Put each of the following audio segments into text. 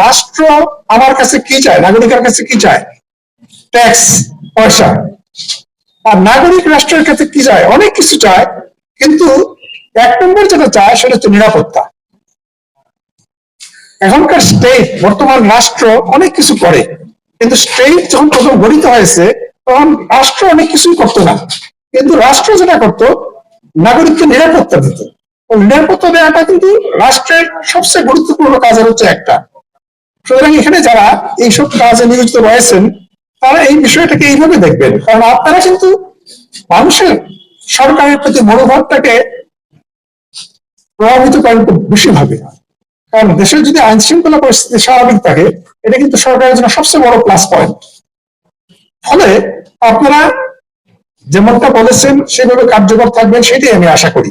রাষ্ট্র আমার কাছে কি চায়? নাগরিকের কাছে কি চায়? ট্যাক্স পয়সা। আর নাগরিক রাষ্ট্রের কাছে কি চায়? অনেক কিছু চায়, কিন্তু এক নম্বর যেটা চায় সেটা হচ্ছে নিরাপত্তা। এখনকার স্টেট বর্তমান রাষ্ট্র অনেক কিছু করে, কিন্তু স্টেট যখন প্রথম গঠিত হয়েছে, তখন রাষ্ট্র অনেক কিছুই করতো না। কিন্তু রাষ্ট্র যেটা করতো, নাগরিককে নিরাপত্তা দিত। নিরাপত্তা দেওয়াটা কিন্তু রাষ্ট্রের সবচেয়ে গুরুত্বপূর্ণ কাজের হচ্ছে একটা। সুতরাং এখানে যারা এইসব কাজে নিয়োজিত রয়েছেন, তারা এই বিষয়টাকে এইভাবে দেখবেন। কারণ আপনারা কিন্তু মানুষের সরকারের প্রতি মনোভাবটাকে প্রভাবিত করেন খুব বেশি ভাবে কারণ দেশের যদি আইন শৃঙ্খলা পরিস্থিতি স্বাভাবিক থাকে, এটা কিন্তু সরকারের জন্য সবচেয়ে বড় প্লাস পয়েন্ট ফলে আপনারা যেমনটা বলেছেন, সেভাবে কার্যকর থাকবেন, সেটাই আমি আশা করি।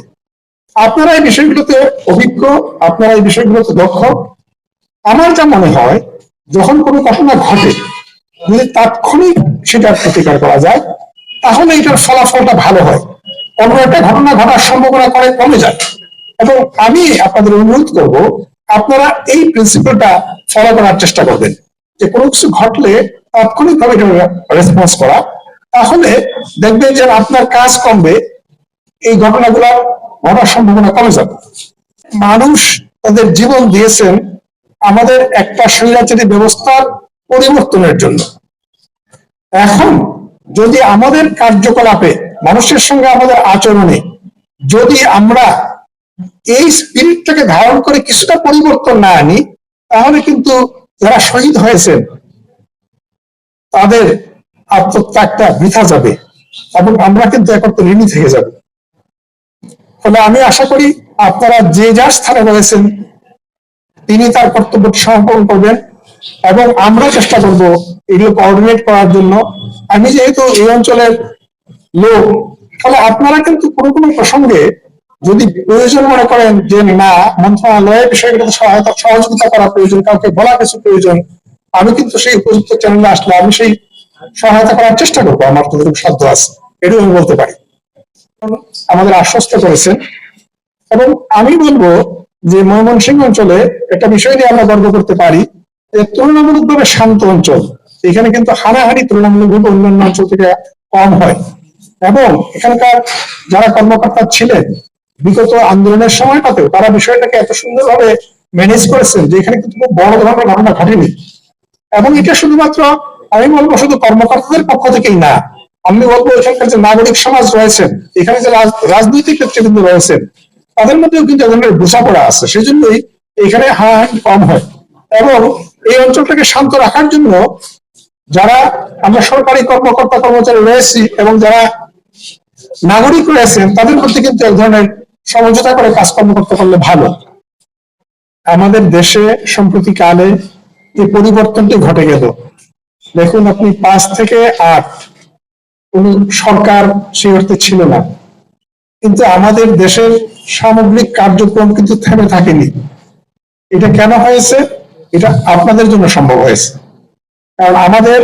আপনারা এই বিষয়গুলোতে অভিজ্ঞ, আপনারা এই বিষয়গুলোতে দক্ষ। আমার যা মনে হয়, যখন কোনো ঘটনা ঘটে, যদি তাৎক্ষণিক সেটার প্রতিকার করা যায়, তাহলে এটার ফলাফলটা ভালো হয়। অন্য একটা ঘটনা ঘটার সম্ভাবনা করে কমে যায়। এবং আমি আপনাদের অনুরোধ করব, আপনারা এই প্রিন্সিপালটা ফলো করার চেষ্টা করবেন। যে কোনো কিছু ঘটলে তাৎক্ষণিক তাৎক্ষণিকভাবে রেসপন্স করা। তাহলে দেখবেন যে আপনার কাজ কমবে, এই ঘটনাগুলো ঘটার সম্ভাবনা কমে যাবে। মানুষ তাদের জীবন দিয়েছেন আমাদের একটা স্বৈরাচারী ব্যবস্থার পরিবর্তনের জন্য। এখন যদি আমাদের কার্যকলাপে মানুষের সঙ্গে আমাদের আচরণে যদি আমরা এই স্পিরিটটাকে ধারণ করে কিছুটা পরিবর্তন না আনি, তাহলে কিন্তু যারা শহীদ হয়েছেন, তাদের আত্মত্যাগটা বৃথা যাবে এবং আমরা কিন্তু একত্র ঋণী থেকে যাব। ফলে আমি আশা করি আপনারা যে যার স্থানে রয়েছেন, তিনি তার কর্তব্যটি সম্পন্ন করবেন এবং আমরা চেষ্টা করব এগুলো কোঅর্ডিনেট করার জন্য। আমি যেহেতু এই অঞ্চলের লোক ফলে আপনারা কিন্তু কোনো কোনো প্রসঙ্গে যদি প্রয়োজন মনে করেন যে না, মন্ত্রণালয়ের বিষয়গুলোতে সহায়তা, সহযোগিতা করা প্রয়োজন, কাউকে বলা কিছু প্রয়োজন, আমি কিন্তু সেই উপযুক্ত চ্যানেলে আসলে আমি সেই সহায়তা করার চেষ্টা করব, আমার যতটুকু সাধ্য আছে। এটাও আমি বলতে পারি। আমাদের আশ্বস্ত করেছেন এবং আমি বলব যে ময়মনসিংহ অঞ্চলে একটা বিষয় নিয়ে আমরা গর্ব করতে পারি, যে তুলনামূলকভাবে শান্ত অঞ্চল। এখানে কিন্তু হানাহানি তুলনামূলকভাবে অন্যান্য অঞ্চল থেকে কম হয়। এবং এখানকার যারা কর্মকর্তা ছিলেন, বিগত আন্দোলনের সময়টাতেও তারা বিষয়টাকে এত সুন্দরভাবে ম্যানেজ করেছেন যে এখানে কিন্তু খুব বড় ধরনের ঘটনা ঘটেনি। এবং এটা শুধুমাত্র আমি বলব শুধু কর্মকর্তাদের পক্ষ থেকেই না আমি বলব এখানকার যে নাগরিক সমাজ রয়েছেন এখানে যে রাজ- রাজনৈতিক নেতৃবৃন্দ রয়েছেন তাদের মধ্যেও কিন্তু ধরনের বোঝাপড়া আছে। সেজন্যই এখানে হাহাহারি কম হয়। এবং এই অঞ্চলটাকে শান্ত রাখার জন্য যারা আমরা সরকারি কর্মকর্তা কর্মচারী রয়েছি এবং যারা নাগরিক রয়েছেন তাদের মধ্যে কিন্তু এক ধরনের সমঝোতা করে কাজকর্ম করতে পারলে ভালো। আমাদের দেশে সম্প্রতি কালে এই পরিবর্তনটি ঘটে গেল। দেখুন আপনি পাঁচ থেকে আট কোন সরকার সে অর্থে ছিল না। কিন্তু আমাদের দেশের সামগ্রিক কার্যক্রম কিন্তু থেমে থাকেনি। এটা কেন হয়েছে? এটা আপনাদের জন্য সম্ভব হয়েছে। কারণ আমাদের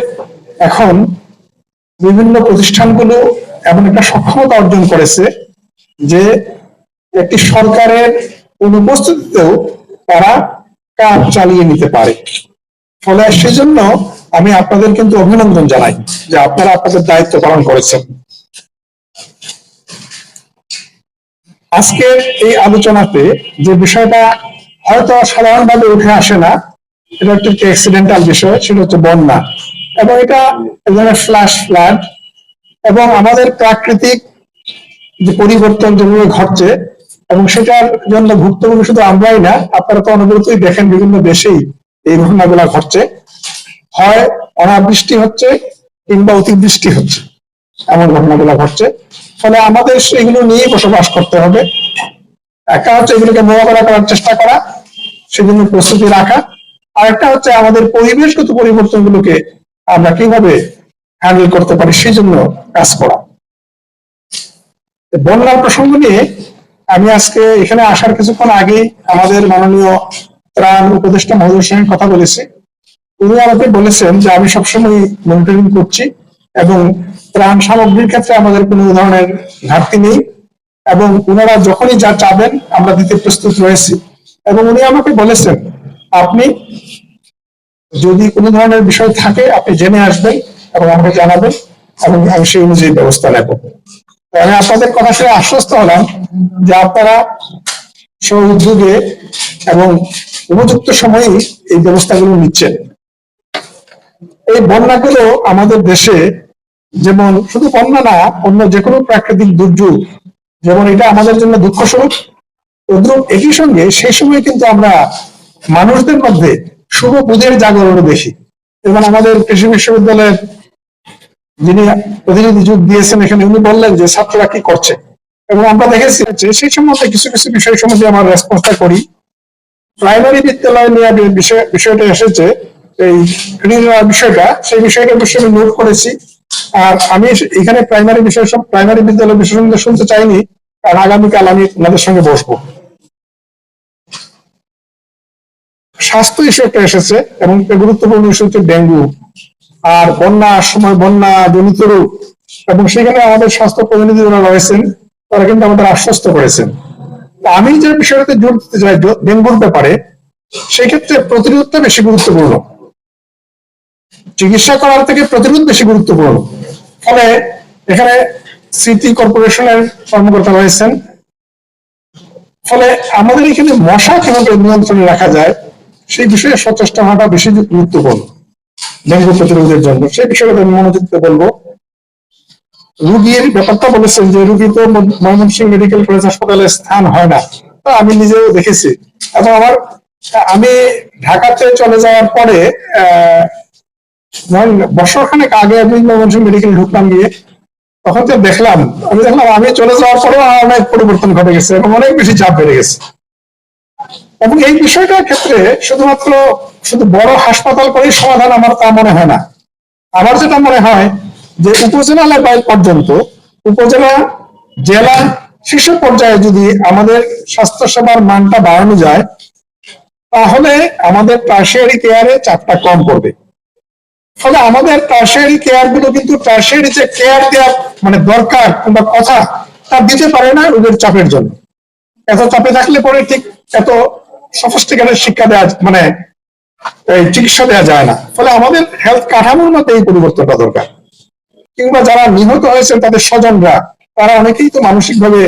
এখন বিভিন্ন প্রতিষ্ঠানগুলো এমন একটা সক্ষমতা অর্জন করেছে যে একটি সরকারের অনুপস্থিতিতেও তারা কাজ চালিয়ে নিতে পারে। ফলে সেজন্য আমি আপনাদের কিন্তু অভিনন্দন জানাই যে আপনারা আপনাদের দায়িত্ব পালন করেছেন। আজকের এই আলোচনাতে যে বিষয়টা হয়তো সাধারণভাবে উঠে আসে না, এটা একটু অ্যাক্সিডেন্টাল বিষয়, সেটা হচ্ছে বন্যা। এবং এটা এক ধরনের ফ্ল্যাশ ফ্লাড এবং আমাদের প্রাকৃতিক যে পরিবর্তন যেভাবে ঘটছে, এবং সেটার জন্য ভুক্তভোগী শুধু আমরাই না, আপনারা তো অনবরতই দেখেন বিভিন্ন দেশেই এই ঘটনাগুলো ঘটছে। হয়, অনাবৃষ্টি হচ্ছে কিংবা অতিবৃষ্টি হচ্ছে, এমন ঘটনাগুলো ঘটছে। ফলে আমাদের এগুলো নিয়ে বসবাস করতে হবে। একটা হচ্ছে এগুলোকে মোকাবেলা করার চেষ্টা করা সেজন্য প্রস্তুতি রাখা। আর একটা হচ্ছে আমাদের পরিবেশগত পরিবর্তনগুলোকে আমরা কীভাবে হ্যান্ডেল করতে পারি, সেই জন্য কাজ করা। বন্যার প্রসঙ্গ নিয়ে আমি আজকে এখানে আসার কিছুক্ষণ আগেই আমাদের মাননীয় ত্রাণ উপদেষ্টা মহোদয়ের সঙ্গে কথা বলেছি। উনি আমাকে বলেছেন যে আমি সবসময় মনিটরিং করছি এবং ত্রাণ সামগ্রীর ক্ষেত্রে আমাদের কোনো ধরনের ঘাটতি নেই এবং ওনারা যখনই যা চাবেন আমরা দিতে প্রস্তুত রয়েছি। এবং উনি আমাকে বলেছেন, আপনি যদি কোনো ধরনের বিষয় থাকে, আপনি জেনে আসবেন এবং আমাকে জানাবেন এবং আমি সেই অনুযায়ী ব্যবস্থা নেব। আমি আপনাদের কথা শুনে আশ্বস্ত হলাম যে আপনারা স্ব উদ্যোগে এবং উপযুক্ত সময়েই এই ব্যবস্থাগুলো নিচ্ছেন। এই বন্যাগুলো আমাদের দেশে যেমন শুধু বন্যা না, অন্য যে কোনো প্রাকৃতিক দুর্যোগ, যেমন এটা আমাদের জন্য দুঃখ স্বরূপ একই সঙ্গে সেই সময় কিন্তু আমরা মানুষদের মধ্যে শুভ বুধের জাগরণ দেখি। এবং আমাদের কৃষি বিশ্ববিদ্যালয়ের যিনি প্রতিনিধি যোগ দিয়েছেন, এখানে উনি বললেন যে ছাত্ররা কি করছে। এবং আমরা দেখেছি যে সেই সম্বন্ধে কিছু কিছু বিষয় সম্বন্ধে আমার রেসপন্সটা করি। প্রাইমারি বিদ্যালয় নিয়ে বিষয়টা এসেছে এই ঋণ নেওয়ার বিষয়টা, সেই বিষয়টা বিষয়ে আমি নোট করেছি। আর আমি এখানে প্রাইমারি বিষয় সব প্রাইমারি বিদ্যালয় বিষয় শুনতে চাইনি কারণ আগামীকাল আমি ওনাদের সঙ্গে বসবো। স্বাস্থ্য ইস্যু একটা এসেছে, এবং একটা গুরুত্বপূর্ণ ইস্যু হচ্ছে ডেঙ্গু, আর বন্যার সময়, বন্যা জনিত রোগ, এবং সেখানে আমাদের স্বাস্থ্য প্রতিনিধি যারা রয়েছেন, তারা কিন্তু আমাদের আশ্বস্ত করেছেন। আমি যে বিষয়টাতে জোর দিতে চাই ডেঙ্গুর ব্যাপারে, সেক্ষেত্রে প্রতিরোধটা বেশি গুরুত্বপূর্ণ। চিকিৎসা করার থেকে প্রতিরোধ বেশি গুরুত্বপূর্ণ। ফলে এখানে সিটি কর্পোরেশনের কর্মকর্তা রয়েছেন। ফলে আমাদের এখানে মশা কীভাবে নিয়ন্ত্রণে রাখা যায়, সেই বিষয়ে সচেষ্ট হওয়াটা বেশি গুরুত্বপূর্ণ ডেঙ্গু প্রতিরোধের জন্য। সেই বিষয়ে আমি মনোযোগ বলব। রুগীর ব্যাপারটা বলেছেন যে রুগী তো ম- ময়মনসিংহ মেডিকেল কলেজ হাসপাতালে স্থান হয় না। তা আমি নিজেও দেখেছি। এবং আমার, আমি ঢাকাতে চলে যাওয়ার পরে আহ বছর খানেক আগে আমি মেডিকেল ঢুকলাম গিয়ে, তখন তো দেখলাম, আমি দেখলাম আমি চলে যাওয়ার পরেও অনেক পরিবর্তন ঘটে গেছে এবং অনেক বেশি চাপ বেড়ে গেছে। এবং এই বিষয়টার ক্ষেত্রে শুধুমাত্র শুধু বড় হাসপাতাল করেই সমাধান আমার তা মনে হয় না। আমার যেটা মনে হয় যে উপজেলা লেভেল পর্যন্ত উপজেলা, জেলা, শীর্ষ পর্যায়ে যদি আমাদের স্বাস্থ্য সেবার মানটা বাড়ানো যায়, তাহলে আমাদের টার্সিয়ারি কেয়ারে চাপটা কম পড়বে। ফলে আমাদের টার্সিয়ারি কেয়ারগুলো কিন্তু টার্সিয়ারি যে কেয়ার দেওয়ার মানে দরকার কিংবা কথা, তা দিতে পারে না রোগের চাপের জন্য। এত চাপে থাকলে পরে ঠিক এত সফিস্টিকেটেড শিক্ষা দেওয়া মানে চিকিৎসা দেওয়া যায় না। ফলে আমাদের হেলথ কাঠামোর মধ্যে এই পরিবর্তনটা দরকার। কিংবা যারা নিহত হয়েছেন তাদের স্বজনরা, তারা অনেকেই তো মানসিকভাবে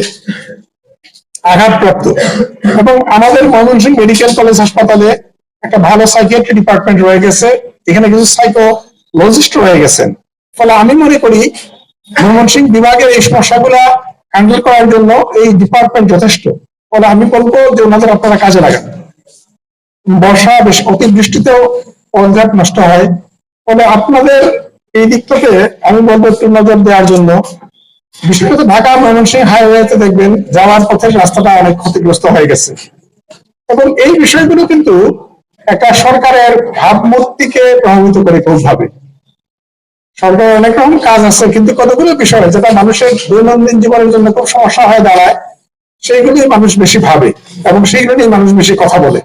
আঘাতপ্রাপ্ত। এবং আমাদের ময়মনসিংহ মেডিকেল কলেজ হাসপাতালে একটা ভালো সাইকিয়াট্রি ডিপার্টমেন্ট রয়ে গেছে। এখানে কিছু সাইকোলজিস্ট রয়ে গেছেন। ফলে আমি মনে করি ময়মনসিংহ বিভাগের এই সমস্যাগুলা হ্যান্ডেল করার জন্য এই ডিপার্টমেন্ট যথেষ্ট। ফলে আমি বলব যে ওনাদের আপনারা কাজে লাগান। বর্ষা বেশ অতিবৃষ্টিতেও পঞ্জাব নষ্ট হয়। ফলে আপনাদের এই দিকটাতে আমি বলব একটু নজর দেওয়ার জন্য। বিশেষ করে ঢাকা ময়মনসিংহ হাইওয়েতে দেখবেন, যাওয়ার পথে রাস্তাটা অনেক ক্ষতিগ্রস্ত হয়ে গেছে। এবং এই বিষয়গুলো কিন্তু একটা সরকারের ভাবমূর্তিকে প্রভাবিত করে খুব ভাবে। সরকারের অনেক রকম কাজ আছে, কিন্তু কতগুলো বিষয় যেটা মানুষের দৈনন্দিন জীবনের জন্য খুব সমস্যা হয়ে দাঁড়ায়, সেইগুলি মানুষ বেশি ভাবে, এবং সেইগুলো নিয়ে মানুষ বেশি কথা বলে।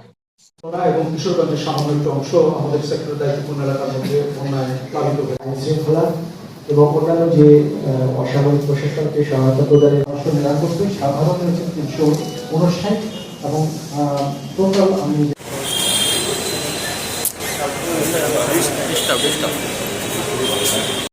এবং অন্যান্য যে প্রশাসনকে সহায়তা প্রদানের অংশ সাধারণ এবং টোটাল আমি たら嬉した。